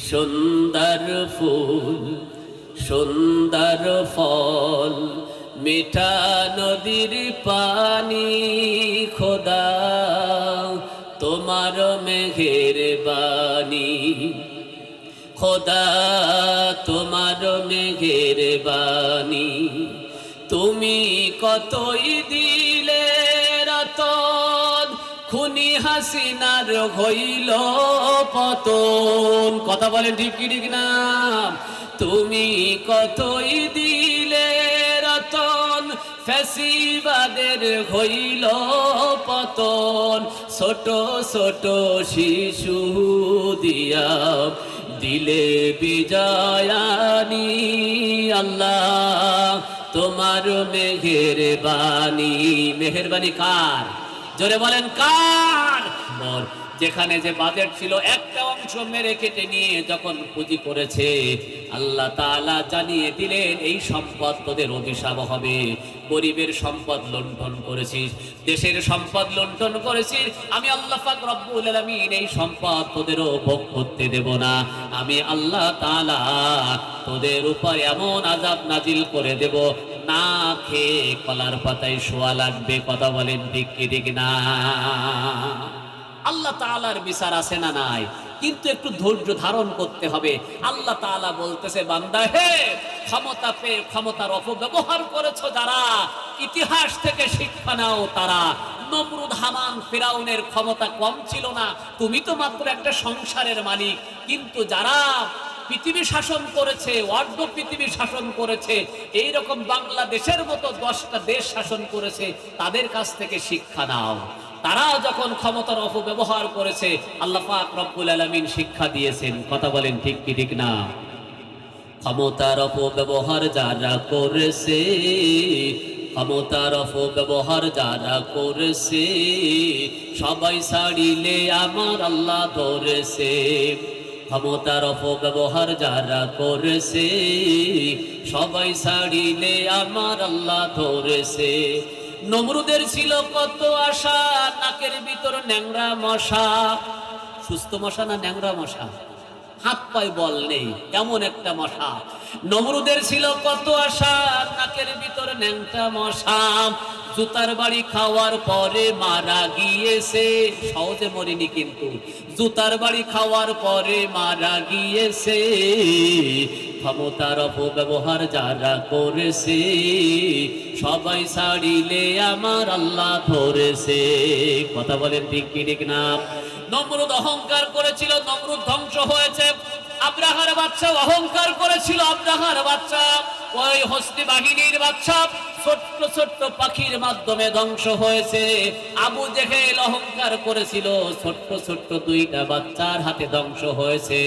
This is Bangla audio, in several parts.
সুন্দর ফুল, সুন্দর ফল, মিঠা নদীর পানি খোদা তোমার মেঘের বাণী। খোদা, তোমার মেঘের বাণী। তুমি কতই দিলে হাসিনার হইল পতন। কথা বলেন ঠিক কি, ঠিক না? তুমি কতই দিলে রতন, ফ্যাসিবাদের হইল পতন। ছোট ছোট শিশু দিয়া দিলে বিজয়ানি আল্লাহ। তোমার মেঘের বাণী মেঘের কার? জোরে বলেন, কার? বল যেখানে যে বাজেট ছিল, একটা অংশ মেরে কেটে নিয়ে যখন পুঁজি করেছে, আল্লাহ তালা জানিয়ে দিলেন, এই সম্পদ তোদের অভিশাপ হবে। গরিবের সম্পদ লুণ্ঠন করেছিস, দেশের সম্পদ লুণ্ঠন করেছিস। আমি আল্লাহ পাক রব্বুল এই সম্পদ তোদেরও ভোগ করতে দেব না। আমি আল্লাহ তাআলা তোদের উপর এমন আজাব নাজিল করে দেব না খেয়ে কলার পাতায় শোয়া লাগবে, কথা বলেন ঠিক কি, ঠিক না। আল্লাহ তাআলার বিচার আছে না নাই? কিন্তু একটু ধৈর্য ধারণ করতে হবে। আল্লাহ তাআলা বলতেছে, বান্দা হে, ক্ষমতা পেয়ে ক্ষমতার অপব্যবহার করেছ যারা, ইতিহাস থেকে শিক্ষা নাও তারা। নমরুদ হামান ফেরাউনের ক্ষমতা কম ছিল না। তুমি তো মাত্র একটা সংসারের মালিক। কিন্তু যারা পৃথিবী শাসন করেছে অর্ধ পৃথিবী শাসন করেছে এই রকম বাংলাদেশের মতো দশটা দেশ শাসন করেছে, তাদের কাছ থেকে শিক্ষা নাও। তারা যখন ক্ষমতার অপব্যবহার করেছে, আল্লাহ পাক রব্বুল আলামিন শিক্ষা দিয়েছেন। কথা বলেন ঠিক কি, ঠিক না? ক্ষমতার অপব্যবহার যারা করেছে, ক্ষমতার অপব্যবহার যারা করেছে, সবাই ছাড়িলে আমার আল্লাহ ধরেছে। ক্ষমতার অপব্যবহার যারা করেছে, সবাই ছাড়িলে আমার আল্লাহ ধরেছে। নমরুদের ছিল কত আশা, নাকের ভিতর ন্যাংরা মশা। সুস্থ মশা না ন্যাংরা মশা? হাত পায়ে বল নেই, এমন একটা মশা। নমরুদের ছিল কত আশা, নাকের ভিতর ন্যাংটা মশা। জুতার বাড়ি খাওয়ার পরে মারা গিয়েছে, সহজে মরিনি কিন্তু। জুতার বাড়ি খাওয়ার পরে মারা গিয়েছে, ক্ষমতার অপব্যবহার যারা করেছে, সবাই ছাড়িলে আমার আল্লাহ ধরেছে। কথা বলেন ঠিক কি, ঠিক না? নমরুদ অহংকার করেছিল নমরুদ ধ্বংস হয়েছে। আব্রাহার বাচ্চা অহংকার করেছিল আব্রাহার বাচ্চা। ওই হস্তি বাহিনীর বাচ্চা ছোট্ট ছোট্ট পাখির মাধ্যমে ধ্বংস হয়েছে। আবু জেহেল অহংকার করেছিল, ছোট্ট ছোট্ট দুইটা বাচ্চার হাতে ধ্বংস হয়েছে।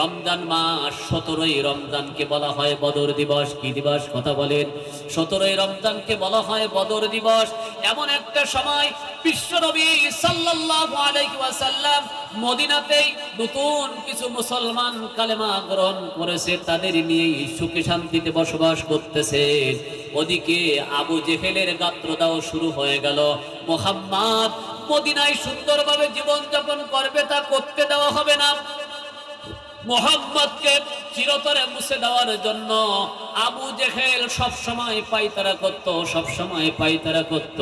রমজান মাস, সতেরোই রমজানকে বলা হয় বদর দিবস। কি দিবস? কথা বলেন। সতেরোই রমজানকে বলা হয় বদর দিবস। এমন একটা সময় বিশ্বনবী সাল্লাল্লাহু আলাইহি ওয়াসাল্লাম মদিনাতেই নতুন কিছু মুসলমান কালেমা গ্রহণ করেছে, তাদের নিয়ে সুখে শান্তিতে বসবাস করতেছে। ওদিকে আবু জেহেলের গাত্রদাও শুরু হয়ে গেল। মোহাম্মদ মদিনায় সুন্দরভাবে জীবনযাপন করবে তা করতে দেওয়া হবে না। মোহাম্মদকে চিরতরে মুছে দেওয়ার জন্য আবু জেহেল সব সময় পাইতারা করত সব সময় পাইতারা করত।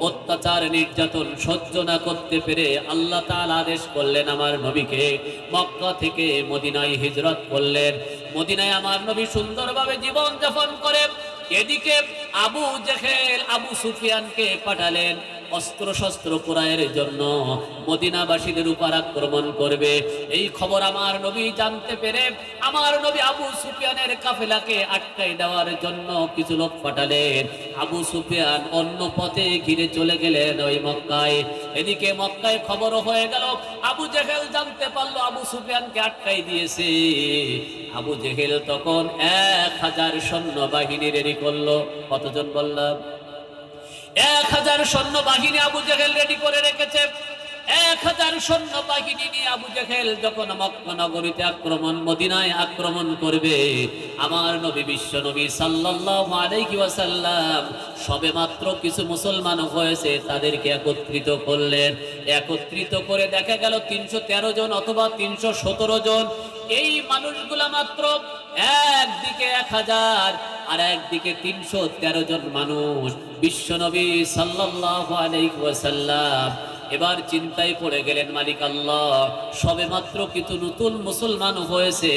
অত্যাচার, নির্যাতন সহ্য না করতে পেরে আল্লাহ তাআলা আদেশ করলেন আমার নবীকে। মক্কা থেকে মদিনায় হিজরত করলেন। মদিনায় আমার নবী সুন্দরভাবে জীবন যাপন করে। এদিকে আবু জেহেল, আবু সুফিয়ানকে পাঠালেন। অস্ত্র শস্ত্র ক্রয়ের জন্য মদিনাবাসীদের উপর আক্রমণ করবে। এই খবর আমার নবী জানতে পেরে আমার নবী আবু সুফিয়ানের কাফেলাকে আটকাই দেওয়ার জন্য কিছু লোক পাঠালেন। আবু সুফিয়ান অন্য পথে ঘিরে চলে গেলেন ওই মক্কায়। এদিকে মক্কায় খবর হয়ে গেল, আবু জেহেল জানতে পারল আবু সুফিয়ানকে আটকাই দিয়েছে। আবু জেহেল তখন এক হাজার সৈন্য বাহিনী রেডি করল। কতজন বললাম? এক হাজার সৈন্য বাহিনী আবু জেহেল রেডি করে রেখেছে। এক হাজার সৈন্য বাহিনী নিয়ে আবু জেহেল যখন মক্কা নগরীতে আক্রমণ, মদিনায় আক্রমণ করবে, আমার নবী বিশ্ব নবী সাল্লাল্লাহু আলাইহি ওয়াসাল্লাম সবে মাত্র কিছু মুসলমান হয়েছে, তাদেরকে একত্রিত করলেন। একত্রিত করে দেখা গেল তিনশো তেরো জন অথবা তিনশো সতেরো জন। এই মানুষগুলা মাত্র একদিকে এক হাজার, আর একদিকে তিনশো তেরো জন মানুষ। বিশ্বনবী আলাইহি এবার চিন্তায় পড়ে গেলেন, মালিক আল্লাহ সবে মাত্র কিছু নতুন মুসলমান হয়েছে,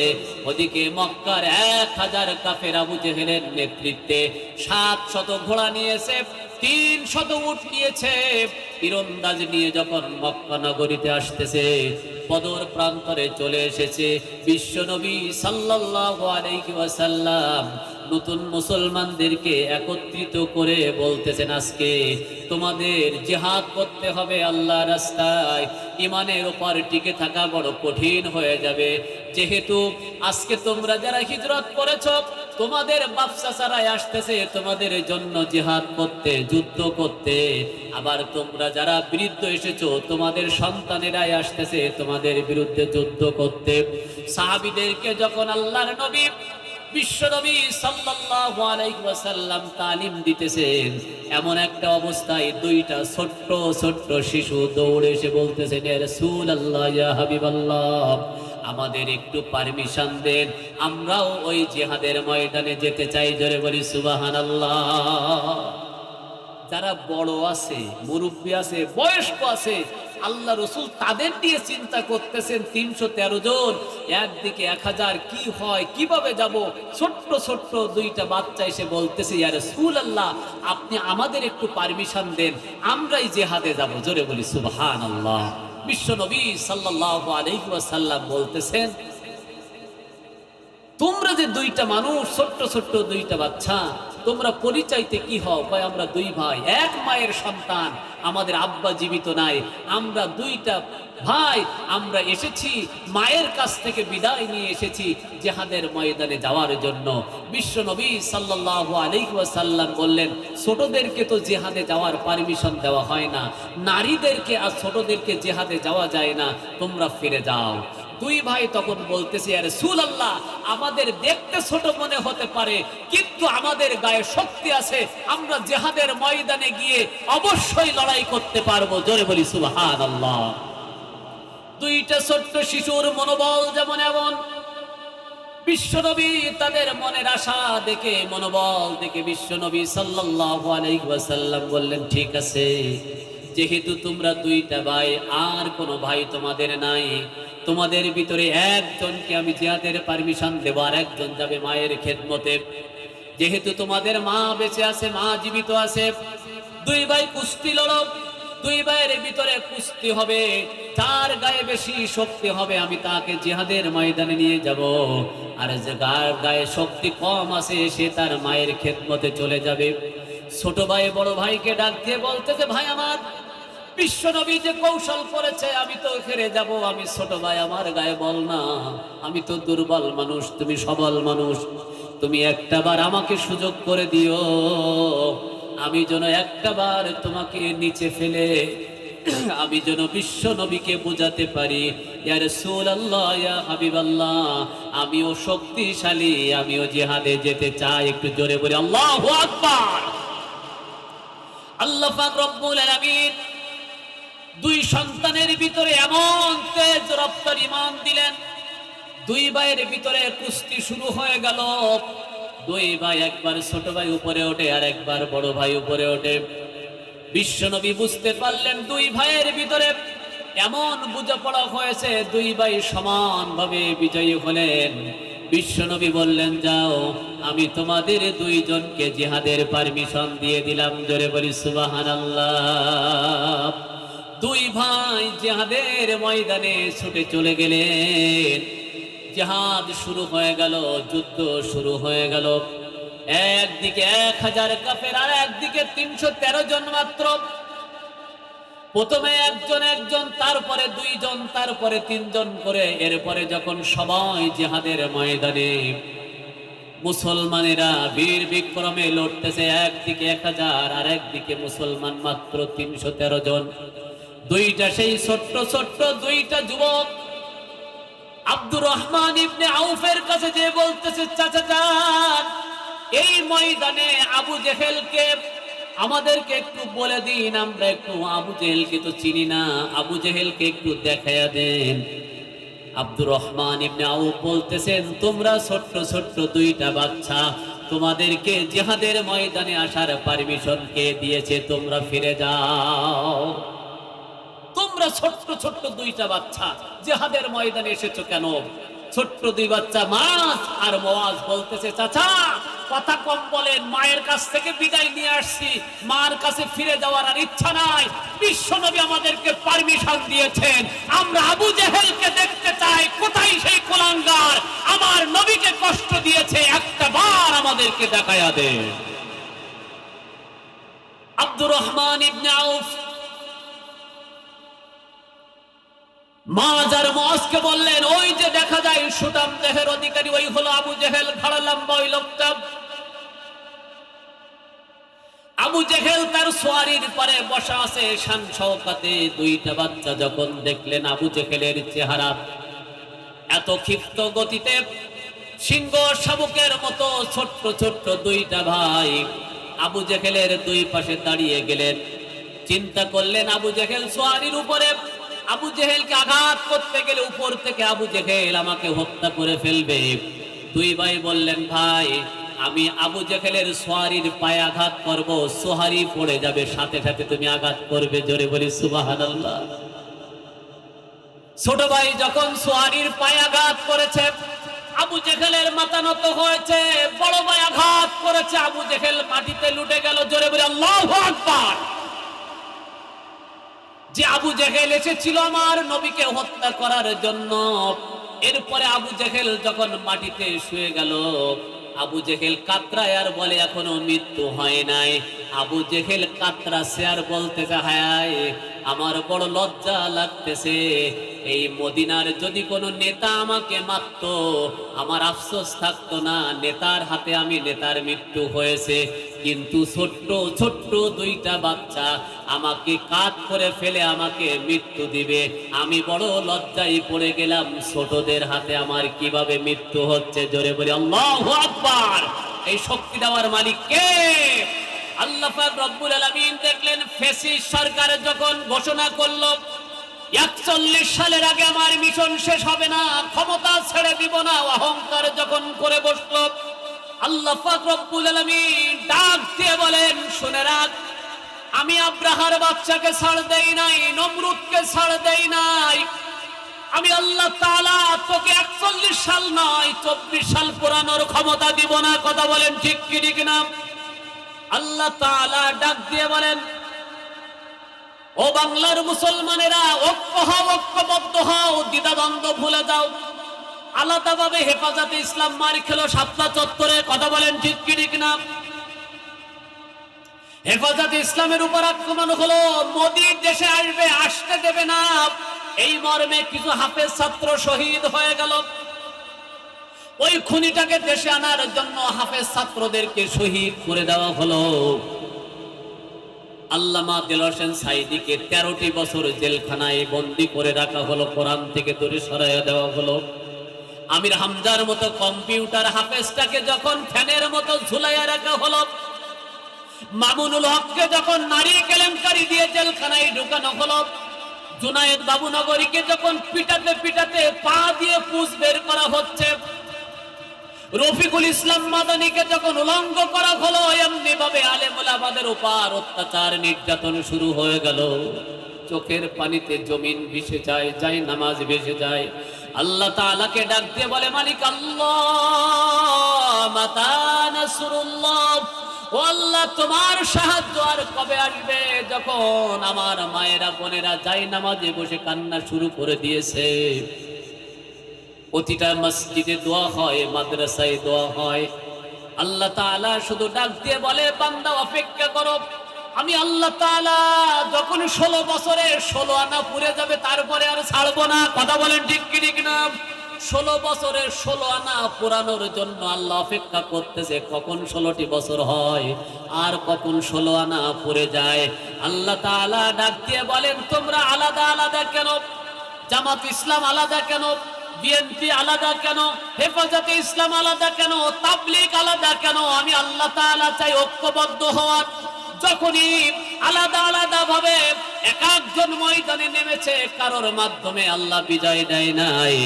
ওদিকে মক্কার এক হাজার কাফের আবু জেহেলের নেতৃত্বে সাত শত ঘোড়া নিয়েছে, তিন শত উট নিয়েছে তীরন্দাজ নিয়ে যখন মক্কা নগরীতে আসতেছে পদর প্রান্তরে চলে এসেছে। বিশ্বনবী সাল্লাল্লাহু আলাইহি ওয়াসাল্লাম নতুন মুসলমানদেরকে একত্রিত করে বলতেছেন আজকে, তোমাদের জিহাদ করতে হবে আল্লাহ রাস্তায়, ইমানের উপর টিকে থাকা বড় কঠিন হয়ে যাবে। যেহেতু আজকে তোমরা যারা হিজরত করেছ, তোমাদের বাপসা ছাড়াই আসতেছে তোমাদের জন্য জেহাদ করতে, যুদ্ধ করতে। আবার তোমরা যারা বৃদ্ধ এসেছ, তোমাদের সন্তানেরাই আসতেছে তোমাদের বিরুদ্ধে যুদ্ধ করতে। সাহাবিদেরকে যখন আল্লাহর নবী তালিম দিতেছেন। এমন একটা অবস্থায় দুইটা ছোট্ট ছোট্ট শিশু ইয়া আমাদের একটু পারমিশন দেন। আমরাও ওই জিহাদের ময়দানে যেতে চাই। জোরে বলি, সুবহানাল্লাহ। যারা বড় আছে, মুরব্বী আছে, বয়স্ক আছে আল্লাহ রসুল তাদের নিয়ে চিন্তা করতেছেন তিনশো তেরো জন। একদিকে এক হাজার, কি হয়, কীভাবে যাব? ছোট্ট ছোট্ট দুইটা বাচ্চা এসে বলতেছে ইয়ার সুল আল্লাহ আপনি আমাদের একটু পারমিশন দেন, আমরাই জেহাদে যাব। জোরে বলি সুবহান আল্লাহ বিশ্ব নবী সাল্লাহ আলহিসাল্লাম বলতেছেন, তোমরা যে দুইটা মানুষ, ছোট্ট ছোট্ট দুইটা বাচ্চা তোমরা পরিচয়তে কি হও? ভাই আমরা দুই ভাই। এক মায়ের সন্তান, আমাদের আব্বা জীবিত নাই। আমরা দুইটা ভাই। আমরা এসেছি, মায়ের কাছ থেকে বিদায় নিয়ে এসেছি জেহাদের ময়দানে যাওয়ার জন্য। বিশ্ব নবী সাল্লাল্লাহু আলাইহি ওয়াসাল্লাম বললেন, ছোটদেরকে তো জেহাদে যাওয়ার পারমিশন দেওয়া হয় না। নারীদেরকে আর ছোটদেরকে জেহাদে যাওয়া যায় না। তোমরা ফিরে যাও। দুই ভাই তখন বলতেছে, আরে সুল আল্লাহ আমাদের দেখতে ছোট মনে হতে পারে, কিন্তু আমাদের গায়ে শক্তি আছে, আমরা জেহাদের ময়দানে গিয়ে অবশ্যই লড়াই করতে পারব। জোরে বলি সুবহান আল্লাহ দুইটা ছোট্ট শিশুর মনোবল যেমন এমন বিশ্বনবী তাদের মনের আশা দেখে, মনোবল দেখে বিশ্বনবী সাল্লাল্লাহু আলাইহি বললেন, ঠিক আছে। যেহেতু তোমরা দুইটা ভাই, আর কোনো ভাই তোমাদের নাই। তোমাদের ভিতরে একজনকে আমি জিহাদের পারমিশন দেব, আর একজন যাবে মায়ের খেদমতে। যেহেতু তোমাদের মা বেঁচে আছে, মা জীবিত আছে, দুই ভাই কুস্তি লড়ো, দুই ভাইয়ের ভিতরে কুস্তি হবে। তার গায়ে বেশি শক্তি হবে, আমি তাকে জিহাদের ময়দানে নিয়ে যাব। আর যে গার গায়ে শক্তি কম আছে, সে তার মায়ের খেদমতে চলে যাবে। ছোট ভাই, বড় ভাইকে ডাক দিয়ে বলতেছে, ভাই আমার বিশ্ব নবী যে কৌশল করেছে, আমি তো হেরে যাব, আমি ছোট ভাই, আমার গায়ে বল না। আমি তো দুর্বল মানুষ, তুমি সবল মানুষ। তুমি একটা বার আমাকে সুযোগ করে দিও। আমি যেন একটা বার তোমাকে নিচে ফেলে, আমি যেন বিশ্ব নবীকে বোঝাতে পারি। আমিও শক্তিশালী, আমিও জিহাদে যেতে চাই। একটু জোরে বলি, আল্লাহ আকবার। আল্লাহ রব্বুল আলামিন দুই সন্তানের ভিতরে এমন তেজ রপ্তর ইমান দিলেন, দুই ভাইয়ের ভিতরে কুস্তি শুরু হয়ে গেল। দুই ভাই একবার ছোট ভাই উপরে ওঠে আর একবার বড় ভাই উপরে ওঠে। বিশ্বনবী বুঝতে পারলেন দুই ভাইয়ের ভিতরে এমন বোঝাপড়া হয়েছে, দুই ভাই সমানভাবে বিজয়ী হলেন। বিশ্বনবী বললেন, যাও, আমি তোমাদের দুইজনকে জিহাদের পারমিশন দিয়ে দিলাম। জোরে বলি সুবাহান দুই ভাই জেহাদের ময়দানে ছুটে চলে গেলেন। জেহাদ শুরু হয়ে গেল, যুদ্ধ শুরু হয়ে গেল। একদিকে এক হাজার কাফের আর একদিকে তিনশো তেরো জন মাত্র। প্রথমে একজন একজন, তারপরে দুইজন, তারপরে তিনজন করে। এরপরে যখন সবাই জেহাদের ময়দানে, মুসলমানেরা বীর বিক্রমে লড়তেছে, একদিকে এক হাজার আর একদিকে মুসলমান মাত্র তিনশো তেরো জন। দুইটা সেই ছোট্ট ছোট্ট দুইটা যুবক আব্দুর রহমান ইবনে আউফের কাছে যে বলতেছে, চাচা যান এই ময়দানে আবু জেহেলকে আমাদেরকে একটু বলে দিন, আমরা একটু আবু জেহেলকে তো চিনি না, আবু জেহেলকে একটু দেখাইয়া দেন। আব্দুর রহমান ইবনে আউফ বলতেছেন, তোমরা ছোট্ট ছোট্ট দুইটা বাচ্চা, তোমাদেরকে জিহাদের ময়দানে আসার পারমিশন কে দিয়েছে, তোমরা ফিরে যাও। তোমরা ছোট্ট ছোট্ট দুইটা বাচ্চা জেহাদের ময়দানে এসেছ কেন? ছোট্ট দুই বাচ্চা মাছ আর মোয়াজ বলতেছে, চাচা, কথা কম বলেন, মায়ের কাছ থেকে বিদায় নিয়ে আসছি। মার কাছে ফিরে যাওয়ার আর ইচ্ছা নাই। বিশ্বনবী আমাদেরকে পারমিশন দিয়েছেন। আমরা আবু জেহেলকে দেখতে চাই, কোথায় সেই কোলাঙ্গার? আমার নবীকে কষ্ট দিয়েছে, একটা বার আমাদেরকে দেখায়া দে। আব্দুর রহমান ইবনে আউফ দুইটা বাচ্চা যখন দেখলেন আবু জেহেলের চেহারা এত ক্ষিপ্ত গতিতে, সিংহ শাবুকের মতো ছোট্ট ছোট্ট দুইটা ভাই আবু জেহেলের দুই পাশে দাঁড়িয়ে গেলেন। চিন্তা করলেন আবু জেহেল সোয়ারির উপরে। আবু জেহেলকে আঘাত করতে গেলে উপর থেকে আবু জেহেল আমাকে হত্যা করে ফেলবে। দুই ভাই বললেন, ভাই, আমি আবু জেহেলের সোয়ারির পায়ে আঘাত করব, সোহারি পড়ে যাবে, সাথে সাথে তুমি আঘাত করবে। জোরে বলি, সুবহানাল্লাহ। ছোট ভাই যখন সোয়ারির পায়ে আঘাত করেছে, আবু জেহেলের মাথা নত হয়েছে, বড় ভাই আঘাত করেছে, আবু জেহেল মাটিতে লুটে গেল। জোরে বলে, আল্লাহু আকবার! যে আবু জেহেল এসেছিল আমার নবীকে হত্যা করার জন্য। এরপরে আবু জেহেল যখন মাটিতে শুয়ে গেল, আবু জেহেল কাতরা আর বলে, এখনও মৃত্যু হয় নাই। আবু জেহেল কাতরা সে আর বলতে হায় আমার বড় লজ্জা লাগতেছে। এই মদিনার যদি কোনো নেতা আমাকে মারত, আমার আফসোস থাকতো না, নেতার হাতে আমি নেতার মৃত্যু হয়েছে। কিন্তু ছোট্ট ছোট্ট দুইটা বাচ্চা আমাকে কাত করে ফেলে আমাকে মৃত্যু দিবে। আমি বড় লজ্জায় পড়ে গেলাম, ছোটদের হাতে আমার কীভাবে মৃত্যু হচ্ছে? জোরে বলি, আল্লাহ আকবার! এই শক্তি দেওয়ার মালিক কে? আল্লাহ পাক রব্বুল আলামিন দেখলেন ফেসিস সরকার যখন ঘোষণা করল, একচল্লিশ সালের আগে আমার মিশন শেষ হবে না, ক্ষমতা ছেড়ে দিব না, অহংকার যখন করে বসল, আল্লাহ রব্বুল আলামিন ডাক দিয়ে বলেন, শুনে রাখ, আমি আব্রাহার বাচ্চাকে ছাড় দেই নাই, নমরুদকে ছাড় দেই নাই। আমি আল্লাহ তাআলা তোকে একচল্লিশ সাল নয়, চব্বিশ সাল পুরানোর ক্ষমতা দিব না। কথা বলেন ঠিক কি ঠিক না? আল্লাহ ডাক দিয়ে বলেন, ও বাংলার মুসলমানেরা ঐক্য হও ঐক্যবদ্ধ হও, দ্বিধাদ্বন্দ্ব ভুলে যাও। আলাদাভাবে হেফাজতে ইসলাম মার খেলো সাতটা চত্বরে, কথা বলেন ঠিক ঠিক না? হেফাজতে ইসলামের উপর আক্রমণ হলো মোদির দেশে আসবে, আসতে দেবে না। এই মর্মে কিছু হাফেজ ছাত্র শহীদ হয়ে গেল। ওই খুনিটাকে দেশে আনার জন্য হাফেজ ছাত্রদেরকে শহীদ করে দেওয়া হলো। আল্লামা দিল হোসেন সাইদিকে তেরোটি বছর জেলখানায় বন্দি করে রাখা হলো, কোরআন থেকে দূরে সরাইয়া দেওয়া হলো। আমির হামজার মতো কম্পিউটার হাফেজটাকে যখন ফ্যানের মতো ঝুলাইয়া রাখা হলো, মামুনুল হককে যখন নারী কেলেঙ্কারি দিয়ে জেলখানায় ঢুকানো হলো, জুনায়েদ বাবুনগরীকে যখন পিটাতে পিটাতে পা দিয়ে পুষ বের করা হচ্ছে রফিকুল ইসলাম মাদানিকে যখন উলঙ্গ করা হলো এমনি ভাবে আলেমুলাবাদের উপর অত্যাচার নির্যাতন শুরু হয়ে গেল। চোখের পানিতে জমিন ভেসে যায় যায় নামাজ ভেসে যায়। আল্লাহ তাআলাকে ডাক দিয়ে বলে, মালিক আল্লাহ, মাতা নাসরুল্লাহ আল্লাহ, তোমার সাহায্য আর কবে আসবে? যখন আমার মায়েরা, বোনেরা যাই নামাজে বসে কান্না শুরু করে দিয়েছে। প্রতিটা মসজিদে দোয়া হয়, মাদ্রাসায় দোয়া হয়। আল্লাহ তাআলা শুধু ডাক দিয়ে বলে, বান্দা, অপেক্ষা করো। আমি আল্লাহ তাআলা যখন ষোলো বছরে ষোলো আনা পুড়ে যাবে, তারপরে আর ছাড়বো না। কথা বলেন ঠিক কি, ঠিক না? ষোলো বছরের ষোলো আনা পুরানোর জন্য আল্লাহ অপেক্ষা করতেছে, কখন ষোলোটি বছর হয় আর কখন ষোলো আনা পড়ে যায়। আল্লাহ তাআলা ডাক দিয়ে বলেন, তোমরা আলাদা আলাদা কেন? জামাত ইসলাম আলাদা কেন? বিএনপি আলাদা কেন? হেফাজতে ইসলাম আলাদা কেন? তাবলিগ আলাদা কেন? আমি আল্লাহ তাআলা চাই ঐক্যবদ্ধ হওয়ার। যখনই আলাদা আলাদা ভাবে এক একজন ময়দানে নেমেছে, কারোর মাধ্যমে আল্লাহ বিজয় দেয় নাই।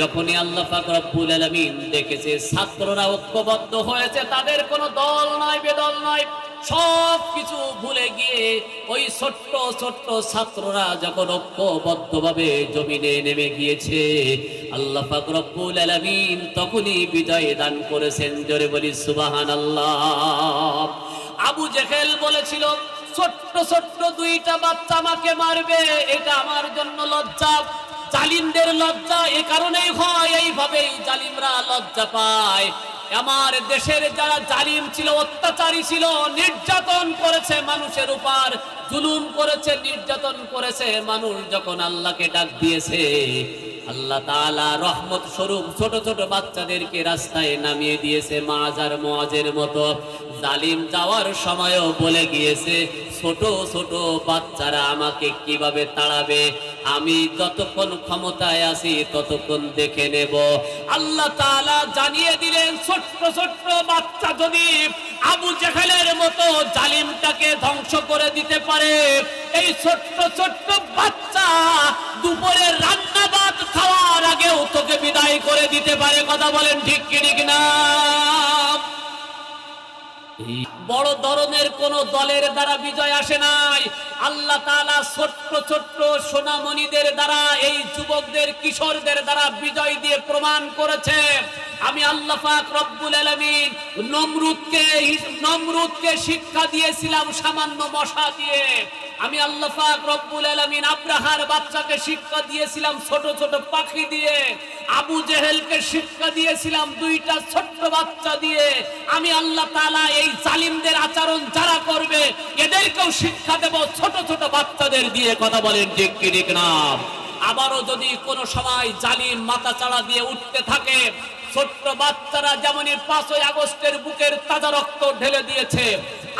যখনই আল্লাহ পাক রব্বুল আলামিন দেখেছে, ছাত্ররা ঐক্যবদ্ধ হয়েছে, তাদের কোনো দল নয় বেদল নয় সব কিছু ভুলে গিয়ে ওই ছোট্ট ছোট্ট ছাত্ররা যখন ঐক্যবদ্ধভাবে জমিনে নেমে গিয়েছে, আল্লাহ পাক রব্বুল আলামিন তখনই বিজয় দান করেছেন। জোরে বলি সুবাহান আল্লাহ আবু জেহেল বলেছিল, ছোট্ট ছোট্ট দুইটা বাচ্চা আমাকে মারবে, এটা আমার জন্য লজ্জা। জালিমদের লজ্জা এ কারণেই হয়, এইভাবেই জালিমরা লজ্জা পায়। আমার দেশের যারা জালিম ছিল, অত্যাচারী ছিল, নির্যাতন করেছে মানুষের উপর, জুলুম করেছে, নির্যাতন করেছে মানুষ যখন আল্লাহকে ডাক দিয়েছে, আল্লাহ তালা রহমত স্বরূপ ছোট ছোট বাচ্চাদেরকে রাস্তায় নামিয়ে দিয়েছে মাজার মোয়াজের মতো। জালিম যাওয়ার সময়ও বলে গিয়েছে, ছোট ছোট বাচ্চারা আমাকে কীভাবে তাড়াবে? আমি যতক্ষণ ক্ষমতায় আছি, ততক্ষণ দেখে নেব। আল্লাহ তাআলা জানিয়ে দিলেন, ছোট্ট ছোট্ট বাচ্চা যদি আবু জেহেলের মতো জালিমটাকে ধ্বংস করে দিতে পারে, এই ছোট্ট ছোট্ট বাচ্চা দুপুরে রান্না ভাত খাওয়ার আগেও তোকে বিদায় করে দিতে পারে। কথা বলেন ঠিক কি, ঠিক না? বড় ধরনের কোন দলের দ্বারা বিজয় আসে নাই। আল্লাহ তালা ছোট্ট ছোট্ট সোনামণিদের দ্বারা, এই যুবকদের, কিশোরদের দ্বারা বিজয় দিয়ে প্রমাণ করেছে। আমি আল্লাহ পাক রব্বুল আলামিন নমরুদকে নমরুদকে শিক্ষা দিয়েছিলাম সামান্য মশা দিয়ে। আমি আল্লাহ পাক রব্বুল আলামিন আব্রাহার বাচ্চাকে শিক্ষা দিয়েছিলাম ছোট ছোট পাখি দিয়ে, আবু জেহেলকে শিক্ষা দিয়েছিলাম দুইটা ছোট্ট বাচ্চা দিয়ে। আমি আল্লাহ তাআলা এই জালিমদের আচরণ যারা করবে, এদেরকেও শিক্ষা দেব ছোট ছোট বাচ্চাদের দিয়ে। কথা বলেন ঠিক ঠিক না? আবারও যদি কোনো সময় জালিম মাথা চাড়া দিয়ে উঠতে থাকে ছোট্ট বাচ্চারা যেমনই পাঁচই আগস্টের বুকের তাজা রক্ত ঢেলে দিয়েছে,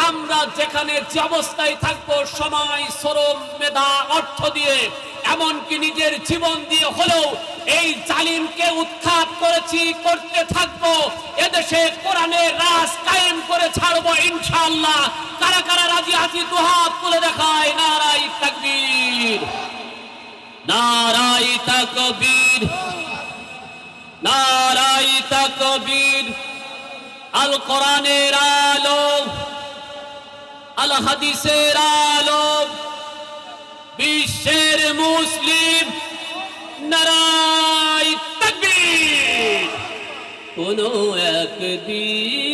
আমরা যেখানে যে অবস্থায় থাকব, সময়, শ্রম, মেধা, অর্থ দিয়ে, এমনকি নিজের জীবন দিয়ে হলেও এই জালিমকে উৎখাত করেছি, করতে থাকব, এদেশে কোরআনে রাজ কায়েম করে ছাড়বো ইনশাআল্লাহ। কারা কারা রাজি আছি দুহাত তুলে দেখায় নারাই তাকবীর নারাই তাকবীর। নারাই তাকবীর আল কোরআনের আলো আল হাদিসের আলো, বিশ্বের মুসলিম নারাই তাকবীর। কোন একদিন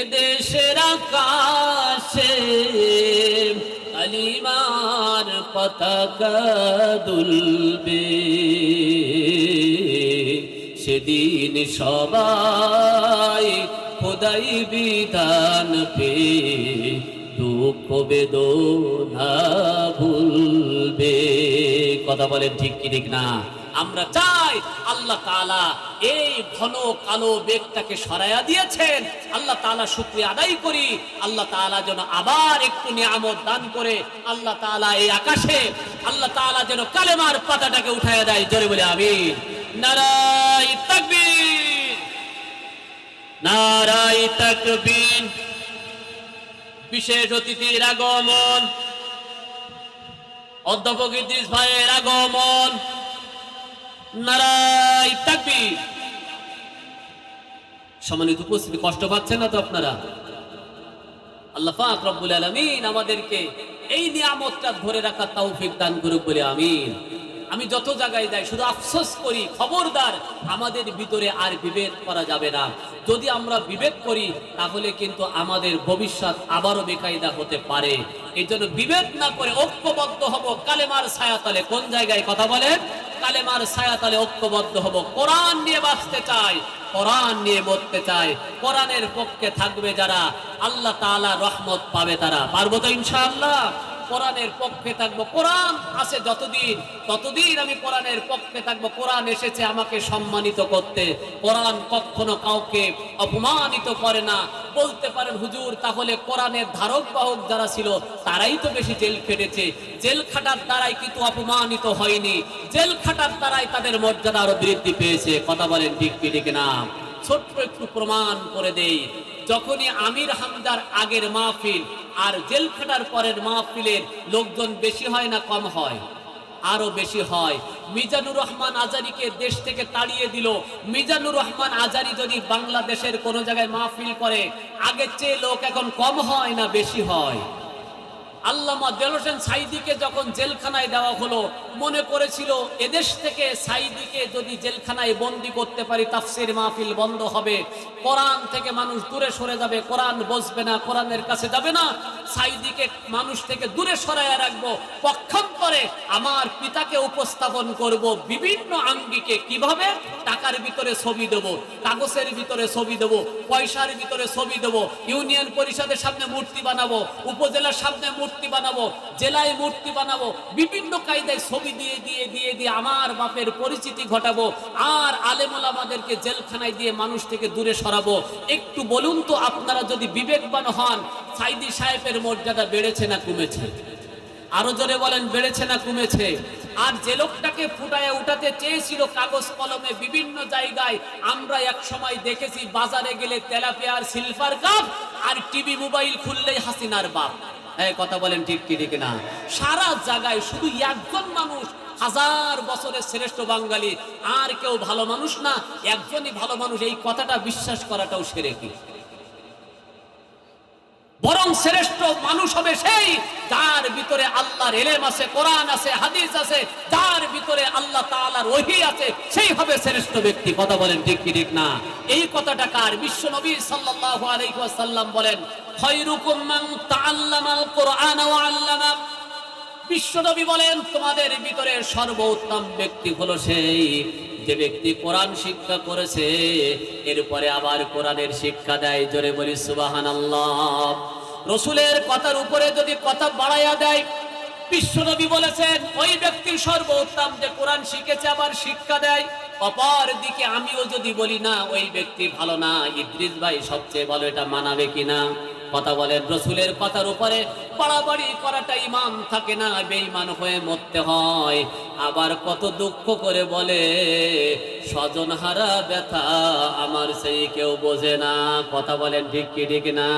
এদেশের আকাশে কালিমার পতাকা দুলবে। সেদিন সবাই খোদাই বিধান পে দুঃখ বেদনা ভুলবে। কথা বলেন ঠিক কি, ঠিক না? আমরা চাই আল্লাহ তাআলা এই ঘন কালো বেগটাকে সরাইয়া দিয়েছেন। আল্লাহ তাআলা শুক্রিয়া আদায় করি। আল্লাহ তাআলা যেন আবার একটু নিয়ামত দান করে। আল্লাহ তাআলা এই আকাশে আল্লাহ তাআলা যেন কালেমার পাতাটাকে উঠাইয়া দেয়। জোরে বলে আমি নারাই তাকবীর। নারাই তাকবীর। বিশেষ অতিথির আগমন। অধ্যাপক ইদ্রিস ভাইয়ের আগমন। নারাই তাকবীর। সম্মানিত উপস্থিতি, কষ্ট পাচ্ছেন না তো আপনারা? আল্লাহ পাক রব্বুল আলামিন আমাদেরকে এই নিয়ামতটা ধরে রাখার তৌফিক দান করুক বলে, আমিন। আমি যত জায়গায় যাই, শুধু আফসোস করি, খবরদার, আমাদের ভিতরে আর বিভেদ করা যাবে না। যদি আমরা বিভেদ করি, তাহলে কিন্তু আমাদের ভবিষ্যৎ আবারও বেকায়দা হতে পারে। এই জন্য বিভেদ না করে ঐক্যবদ্ধ হব। কালেমার ছায়াতলে কোন জায়গায় কথা বলেন? কালেমার ছায়াতলে ঐক্যবদ্ধ হব। কোরআন নিয়ে বাঁচতে চাই কোরআন নিয়ে বলতে চায়। কোরআনের পক্ষে থাকবে যারা, আল্লাহ তাআলা রহমত পাবে তারা। পারব তো ইনশাআল্লাহ? কোরআনের পক্ষে থাকব। কোরআন আছে যতদিন, ততদিন আমি কোরআনের পক্ষে থাকব। কোরআন এসেছে আমাকে সম্মানিত করতে। কোরআন কখনো কাউকে অপমানিত করে না। বলতে পারেন, হুজুর, তাহলে কোরআনের ধারক বাহক যারা ছিল, তারাই তো বেশি জেল খেটেছে। জেল খাটার দ্বারাই কিন্তু অপমানিত হয়নি। জেল খাটার দ্বারাই তাদের মর্যাদা আরও বৃদ্ধি পেয়েছে। কথা বলেন ঠিক ঠিক না? ছোট্ট একটু প্রমাণ করে দেই। যখনই আমির হামদার আগের মাহফিল আর জেল খাটার পরের মাহফিলের লোকজন বেশি হয় না কম হয়? আরও বেশি হয়। মিজানুর রহমান আজারিকে দেশ থেকে তাড়িয়ে দিল। মিজানুর রহমান আজারি যদি বাংলাদেশের কোনো জায়গায় মাহফিল করে, আগের চেয়ে লোক এখন কম হয় না বেশি হয়? আল্লামা দেল হোসেন সাইদিকে যখন জেলখানায় দেওয়া হলো, মনে করেছিল, এদেশ থেকে সাইদিকে যদি জেলখানায় বন্দি করতে পারি, তাফসির মাহফিল বন্ধ হবে। কোরআন থেকে মানুষ দূরে সরে যাবে, কোরআন বসবে না, কোরআনের কাছে যাবে না। সাইদিকে মানুষ থেকে দূরে সরাইয়া রাখব। পক্ষান্তরে আমার পিতাকে উপস্থাপন করব, বিভিন্ন আঙ্গিকে কীভাবে? টাকার ভিতরে ছবি দেব, কাগজের ভিতরে ছবি দেব, পয়সার ভিতরে ছবি দেব, ইউনিয়ন পরিষদের সামনে মূর্তি বানাবো, উপজেলার সামনে মূর্তি বানাবো, জেলায় মূর্তি বানাবো, বিভিন্ন কায়দায় ছবি দিয়ে দিয়ে দিয়ে দিয়ে আমার বাপের পরিচিতি ঘটাবো, আর আলেমুল আমাদেরকে জেলখানায় দিয়ে মানুষ থেকে দূরে সরাবো। একটু বলুন তো আপনারা যদি বিবেকবান হন, সাইদি সাহেবের মর্যাদা বেড়েছে না কমেছে? আরও জোরে বলেন, বেড়েছে না কমেছে? আর যে লোকটাকে ফুটায় উঠাতে চেয়েছিল কাগজ কলমে বিভিন্ন জায়গায়, আমরা এক সময় দেখেছি বাজারে গেলে তেলাপিয়ার সিলভার কাপ আর টিভি মোবাইল খুললেই হাসিনার বাপ। হ্যাঁ কথা বলেন ঠিক কি, ঠিক না। সারা জায়গায় শুধু একজন মানুষ, হাজার বছরের শ্রেষ্ঠ বাঙালি, আর কেউ ভালো মানুষ না, একজনই ভালো মানুষ, এই কথাটা বিশ্বাস করাটাও সেরে কি? বরং শ্রেষ্ঠ মানুষ হবে সেই যার ভিতরে আল্লাহর এলেম আছে, কোরআন আছে, হাদিস আছে, যার ভিতরে আল্লাহ তাআলার ওহী আছে, সেই হবে শ্রেষ্ঠ ব্যক্তি। কথা বলেন ঠিক কি, ঠিক না? এই কথাটা কার? বিশ্ব নবী সাল্লাল্লাহু আলাইহি ওয়াসাল্লাম বলেন খায়রুকুম মান তাআল্লামাল কোরআন ওয়া আল্লামা। বিশ্বনবী বলেন, তোমাদের ভিতরে সর্বোত্তম ব্যক্তি হলো সেই যে ব্যক্তি কোরআন শিক্ষা করেছে, এরপরে আবার কোরআনের শিক্ষা দেয়, জোরে বলি সুবাহান রসুলের কথার উপরে যদি কথা বাড়াইয়া দেয়, বিশ্বনবী বলেছেন, ওই ব্যক্তি সর্বোত্তম যে কোরআন শিখেছে, আবার শিক্ষা দেয়। অপর দিকে আমিও যদি বলি, না, ওই ব্যক্তি ভালো না, ইদ্রিস ভাই সবচেয়ে ভালো, এটা মানাবে কিনা? কথা বলেন রসুলের কথার উপরে বাড়াবাড়ি করাটা ইমান থাকে না, বেঈমান হয়ে মরতে হয়। আবার কত দুঃখ করে বলে, স্বজন হারা ব্যথা, আমার সেই কেউ বোঝে না। কথা বলেন ঠিক কি, ঠিক না?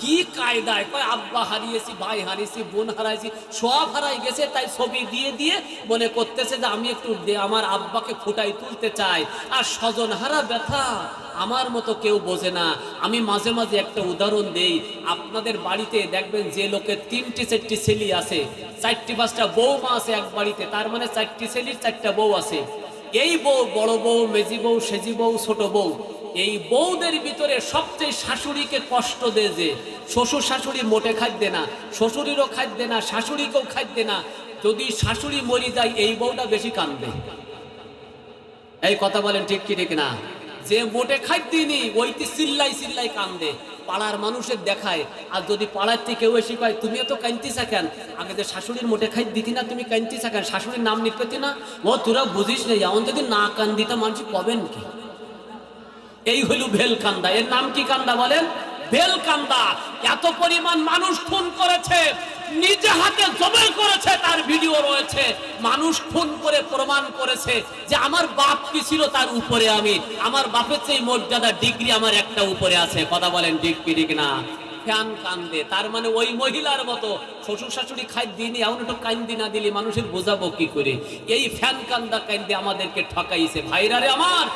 কি কায়দায়? কয়, আব্বা হারিয়েছি, ভাই হারিয়েছি, বোন হারাইছি, সব হারাই গেছে, তাই ছবি দিয়ে দিয়ে মনে করতেছে যে আমি একটু আমার আব্বাকে ফুটাই তুলতে চাই। আর স্বজন হারা ব্যথা আমার মতো কেউ বোঝে না। আমি মাঝে মাঝে একটা উদাহরণ দেই। আপনাদের বাড়িতে দেখবেন যে লোকের তিনটি, চারটি ছেলি আছে। চারটি, পাঁচটা বৌমা আছে এক বাড়িতে। তার মানে চারটি ছেলির চারটা বউ আছে। এই বউ বড় বউ, মেজি বউ, সেজি বউ, ছোট বউ। এই বউদের ভিতরে সবচেয়ে শাশুড়িকে কষ্ট দেয় যে শ্বশুর শাশুড়ি মোটে খাদ্য না, শ্বশুরেরও খাদ্য না, শাশুড়িকেও খাদ্য না। যদি শাশুড়ি মরি যায়, এই বউটা বেশি কান্দে এই কথা বলেন ঠিক কি, ঠিক না? যে মোটে খাদ্যিনি ওইটি চিল্লাই চিল্লাই কান্দে। পাড়ার মানুষের দেখায়। আর যদি পাড়ার থেকে কেউ এসে তুমিও তো কান্তিস কেন? আগে যে শাশুড়ির মোটে খাই দিতি না, তুমি কান্তিস কেন? শাশুড়ির নাম নিতে না। ও তোরা বুঝিস না, এমন যদি না কান দিতা মানুষ কবেন কি? এই হইল ভেলকান্দা। এর নাম কি কান্দা বলেন? ভেলকান্দা। এত পরিমাণ মানুষ খুন করেছে। নিজে হাতে জবাই করেছে, তার ভিডিও রয়েছে। মানুষ খুন করে প্রমাণ করেছে যে আমার বাপ কি ছিল তার উপরে আমি। আমার বাপের সেই মর্যাদা ডিগ্রি আমার একটা উপরে আছে। কথা বলেন ডিগ্রি ঠিক না? কান্দে। তার মানে ওই মহিলার মতো শ্বশুর শাশুড়ি খাই দিনি এমন একটু কান্দি না দিলে মানুষের বোঝাবো কি করে? এই ফ্যান কান্দা কান্দে আমাদেরকে ঠকাইছে। ভাইরা রে আমার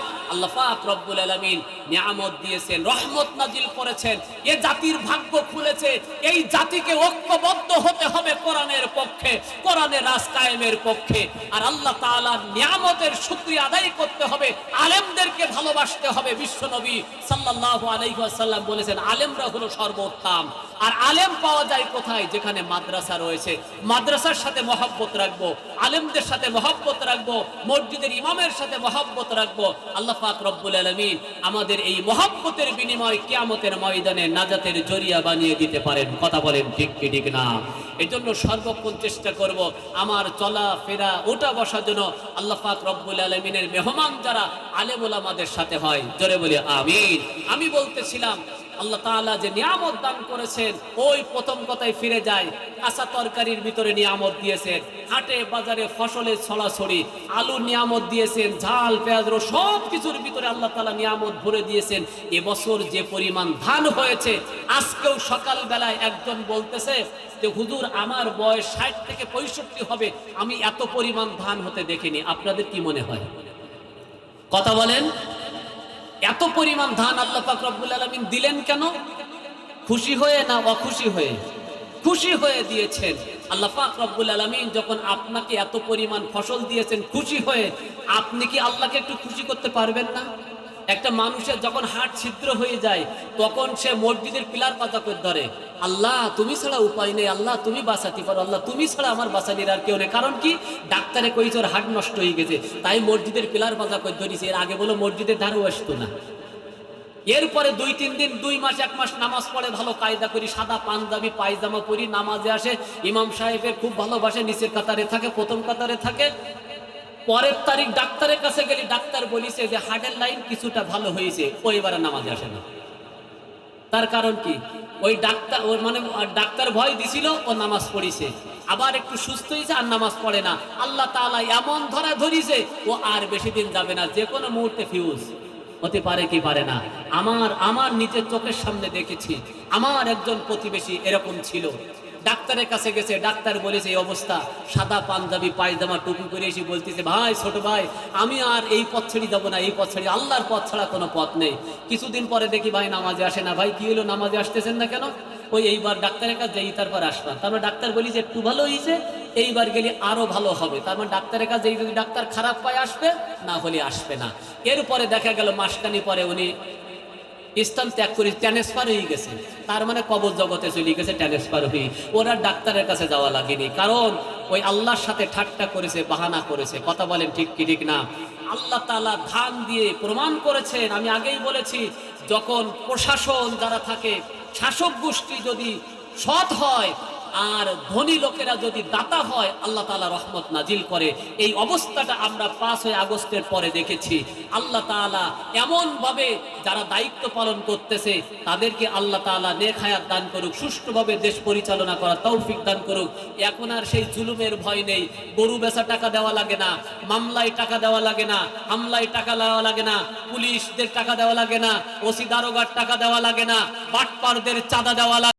হতে হবে কোরআনের পক্ষে কোরআনের রাজ কায়েমের পক্ষে। আর আল্লাহ আদায় করতে হবে, আলেমদেরকে ভালোবাসতে হবে। বিশ্বনবী বলেছেন, আলেমরা হলো সর্বোত্তম। আর আলেম পাওয়া যায় কোথায়? যেখানে মাদ্রাসা রয়েছে। মাদ্রাসার সাথে মহব্বত রাখব, আলেমদের সাথে মহব্বত রাখব, মসজিদের ইমামের সাথে মহব্বত রাখব। আল্লাহ পাক রব্বুল আলমিন আমাদের এই মহব্বতের বিনিময় কিয়ামতের ময়দানে নাজাতের জরিয়া বানিয়ে দিতে পারেন। কথা বলেন ঠিক কি, ঠিক না? এই জন্য সর্বক্ষণ চেষ্টা করব আমার চলা, ফেরা ওটা বসার জন্য আল্লাহ পাক রব্বুল আলমিনের মেহমান যারা আলেমুল আমাদের সাথে হয়। জোরে বলি, আমিন। আমি বলতেছিলাম আল্লাহ তাআলা যে নিয়ামত দান করেছেন, ওই প্রথম কথায় ফিরে যায়, কাঁচা তরকারির ভিতরে নিয়ামত দিয়েছেন, হাটে, বাজারে ফসলের ছড়াছড়ি আলু নিয়ামত দিয়েছেন, ঝাল, পেঁয়াজ সব কিছুর ভিতরে আল্লাহ তাআলা নিয়ামত ভরে দিয়েছেন। এবছর যে পরিমাণ ধান হয়েছে, আজকেও সকালবেলায় একজন বলতেছে যে, হুজুর, আমার বয়স ষাট থেকে পঁয়ষট্টি হবে, আমি এত পরিমাণ ধান হতে দেখিনি। আপনাদের কি মনে হয়? কথা বলেন। এত পরিমাণ ধান আল্লাহ পাক রব্বুল আলমিন দিলেন কেন? খুশি হয়ে না অখুশি হয়ে? খুশি হয়ে দিয়েছেন। আল্লাহ পাক রব্বুল আলমিন যখন আপনাকে এত পরিমাণ ফসল দিয়েছেন খুশি হয়ে, আপনি কি আল্লাহকে একটু খুশি করতে পারবেন না? একটা মানুষের যখন হাট ছিদ্র হয়ে যায়, তখন সে মসজিদের পিলার পাতা করে ধরে। আল্লাহ, তুমি ছাড়া উপায় নেই, আল্লাহ, তুমি বাঁচাতে পারো, আল্লাহ, তুমি ছাড়া আমার বাঁচানির আর কেউ নেই। কারণ কি? ডাক্তারে কইছে ওর হাট নষ্ট হয়ে গেছে। তাই মসজিদের পিলার পাতা করে ধরিছে। এর আগে বলো মসজিদের ধারেও আসতো না। এরপরে দুই, তিন দিন, দুই মাস, এক মাস নামাজ পড়ে, ভালো কায়দা করি, সাদা পাঞ্জাবি, পায়জামা পরি, নামাজে আসে। ইমাম সাহেবের খুব ভালোবাসে, নিচের কাতারে থাকে, প্রথম কাতারে থাকে। পরের তারিখ ডাক্তারের কাছে গেলে, ডাক্তার বলিছে যে হার্টের লাইন কিছুটা ভালো হয়েছে, ও এবারে নামাজে আসে না। তার কারণ কি? ওই ডাক্তার, ওর মানে ডাক্তার ভয় দিছিল, ও নামাজ পড়িছে। আবার একটু সুস্থ হয়েছে, আর নামাজ পড়ে না। আল্লাহ তাআলা এমন ধরা ধরিছে, ও আর বেশি দিন যাবে না, যে কোনো মুহূর্তে ফিউজ হতে পারে কি পারে না। আমার আমার নিজের চোখের সামনে দেখেছি, আমার একজন প্রতিবেশী এরকম ছিল। ডাক্তারের কাছে গেছে, ডাক্তার বলেছে, এই অবস্থা। সাদা পাঞ্জাবি, পায়জামা টুপি করে এসে বলতেছে, ভাই, ছোট ভাই, আমি আর এই পথ ছেড়ে যাব না, এই পথ ছেড়ে আল্লাহর পথ ছাড়া কোনো পথ নেই। কিছুদিন পরে দেখি, ভাই, নামাজে আসে না। ভাই, কি হলো? নামাজে আসতেছেন না কেন? ওই এইবার ডাক্তারের কাছে যাই, তারপর আসলাম। তারপর ডাক্তার বলি যে একটু ভালো হয়েছে এইবার গেলে আরও ভালো হবে। তারপর ডাক্তারের কাছে যদি ডাক্তার খারাপ পায় আসবে, না হলে আসবে না। এরপরে দেখা গেল মাসখানি পরে উনি স্থান ত্যাগ করে ট্রান্সফার হয়ে গেছে। তার মানে কবর জগতে চলে গেছে ট্রান্সফার হয়ে। ওরা ডাক্তারের কাছে যাওয়া লাগেনি। কারণ ওই আল্লাহর সাথে ঠাট্টা করেছে, বাহানা করেছে। কথা বলেন ঠিক কি, ঠিক না? আল্লাহ তালা ধান দিয়ে প্রমাণ করেছেন। আমি আগেই বলেছি, যখন প্রশাসন যারা থাকে, শাসক গোষ্ঠী যদি সৎ হয় আর ধনী লোকেরা যদি দাতা হয়, আল্লাহ তাআলা রহমত নাজিল করে। এই অবস্থাটা আমরা পাঁচই আগস্টের পরে দেখেছি। আল্লাহ তাআলা এমন ভাবে যারা দায়িত্ব পালন করতেছে, তাদেরকে আল্লাহ তাআলা নেক হায়াত দান করুক, সুষ্ঠুভাবে দেশ পরিচালনা করা তৌফিক দান করুক। এখন আর সেই জুলুমের ভয় নেই। গরু বেচা টাকা দেওয়া লাগে না, মামলায় টাকা দেওয়া লাগে না, হামলায় টাকা দেওয়া লাগে না, পুলিশদের টাকা দেওয়া লাগে না, ওসি দারোগার টাকা দেওয়া লাগে না, বাটপারদের চাঁদা দেওয়া লাগে